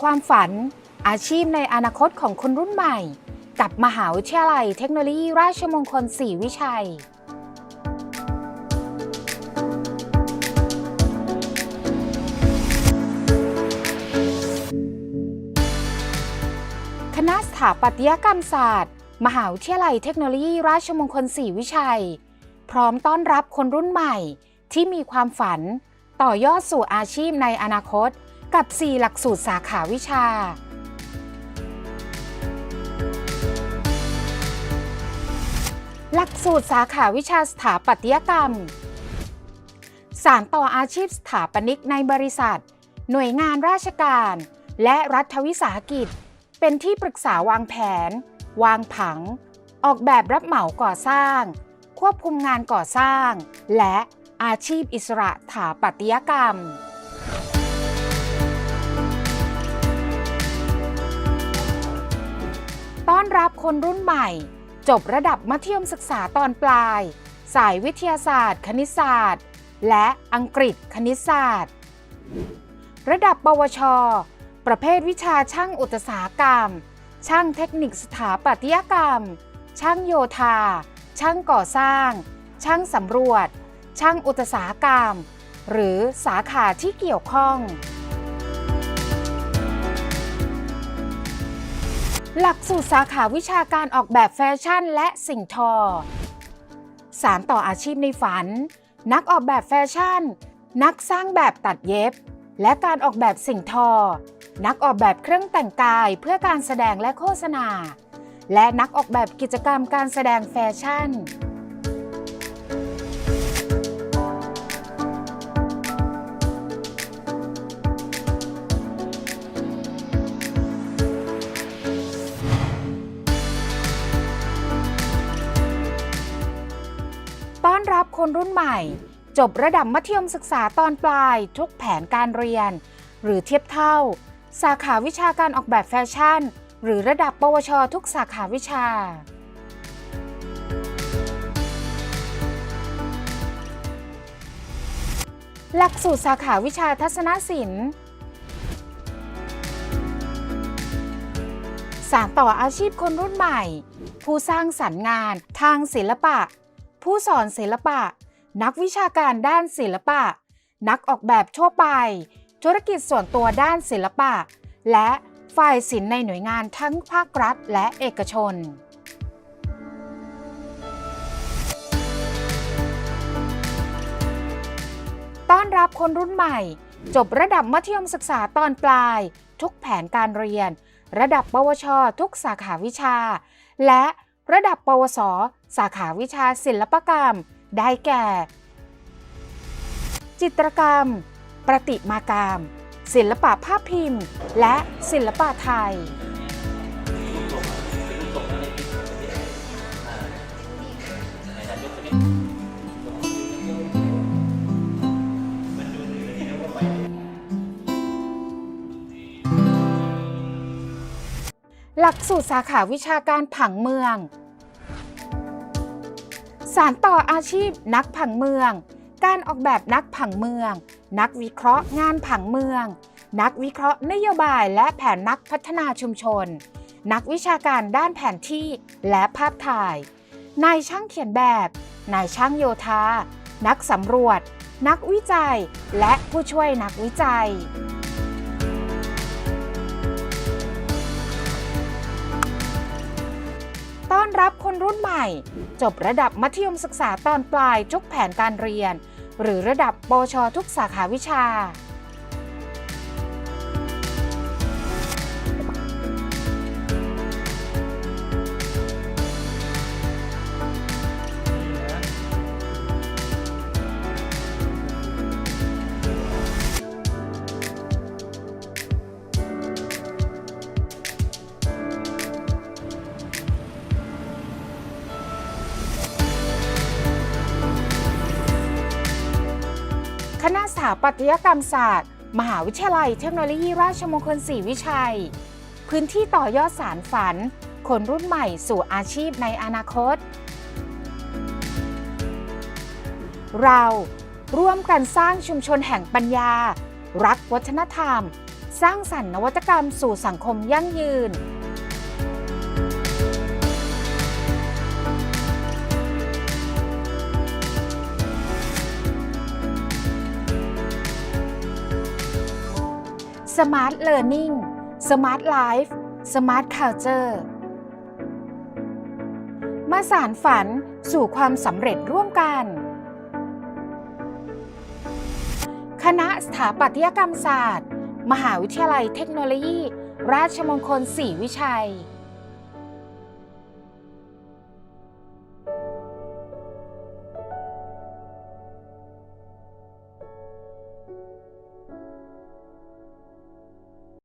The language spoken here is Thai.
ความฝัน อาชีพในอนาคตของคนรุ่นใหม่ กับมหาวิทยาลัยเทคโนโลยีราชมงคลศรีวิชัยคณะสถาปัตยกรรมศาสตร์ มหาวิทยาลัยเทคโนโลยีราชมงคลศรีวิชัย พร้อมต้อนรับคนรุ่นใหม่ที่มีความฝัน ต่อยอดสู่อาชีพในอนาคต กับ 4 หลักสูตรสาขาวิชา หลักสูตรสาขาวิชาสถาปัตยกรรม สารต่ออาชีพสถาปนิกในบริษัท หน่วยงานราชการ และรัฐวิสาหกิจ เป็นที่ปรึกษาวางแผน วางผัง ออกแบบรับเหมาก่อสร้าง ควบคุมงานก่อสร้าง และอาชีพอิสระสถาปัตยกรรม รับคนรุ่นใหม่ จบระดับมัธยมศึกษาตอนปลาย สายวิทยาศาสตร์ คณิตศาสตร์ และอังกฤษคณิตศาสตร์ ระดับปวช ประเภทวิชาช่างอุตสาหกรรม ช่างเทคนิคสถาปัตยกรรม ช่างโยธา ช่างก่อสร้าง ช่างสำรวจ ช่างอุตสาหกรรม หรือสาขาที่เกี่ยวข้อง หลักสูตรสาขาวิชาการออกแบบแฟชั่นและสิ่งทอ สารต่ออาชีพในฝัน นักออกแบบแฟชั่น นักสร้างแบบตัดเย็บ และการออกแบบสิ่งทอ นักออกแบบเครื่องแต่งกายเพื่อการแสดงและโฆษณา และนักออกแบบกิจกรรมการแสดงแฟชั่น คนรุ่นใหม่ จบระดับมัธยมศึกษาตอนปลาย ทุกแผนการเรียน หรือเทียบเท่า สาขาวิชาการออกแบบแฟชั่น หรือระดับปวช ทุกสาขาวิชา หลักสูตรสาขาวิชาทัศนศิลป์สารต่ออาชีพคนรุ่นใหม่ ผู้สร้างสรรค์งานทางศิลปะ ผู้สอนศิลปะ นักวิชาการด้านศิลปะ นักออกแบบทั่วไป ธุรกิจส่วนตัวด้านศิลปะ และฝ่ายศิลป์ในหน่วยงานทั้งภาครัฐและเอกชนต้อนรับคนรุ่นใหม่ จบระดับมัธยมศึกษาตอนปลาย ทุกแผนการเรียน ระดับปวช ทุกสาขาวิชา และ ระดับ ปวส สาขาวิชาศิลปกรรม ได้แก่ จิตรกรรม ประติมากรรม ศิลปะภาพพิมพ์ และศิลปะไทย หลักสูตรสาขาวิชาการผังเมือง สารต่ออาชีพนักผังเมือง การออกแบบนักผังเมือง นักวิเคราะห์งานผังเมือง นักวิเคราะห์นโยบายและแผนนักพัฒนาชุมชน นักวิชาการด้านแผนที่และภาพถ่าย นายช่างเขียนแบบ นายช่างโยธา นักสำรวจ นักวิจัย และผู้ช่วยนักวิจัย ต้อนรับคนรุ่นใหม่ จบระดับมัธยมศึกษาตอนปลายทุกแผนการเรียน หรือระดับปชทุกสาขาวิชา ถาปัตยกรรมศาสตร์ มหาวิทยาลัยเทคโนโลยีราชมงคลศรีวิชัย พื้นที่ต่อยอดสารฝัน คนรุ่นใหม่สู่อาชีพในอนาคต เราร่วมกันสร้างชุมชนแห่งปัญญา รักวัฒนธรรม สร้างสรรค์นวัตกรรมสู่สังคมยั่งยืน Smart Learning Smart Life Smart Culture มาสารฝันสู่ความสำเร็จร่วมกัน คณะสถาปัตยกรรมศาสตร์ มหาวิทยาลัยเทคโนโลยี ราชมงคลศรีวิชัย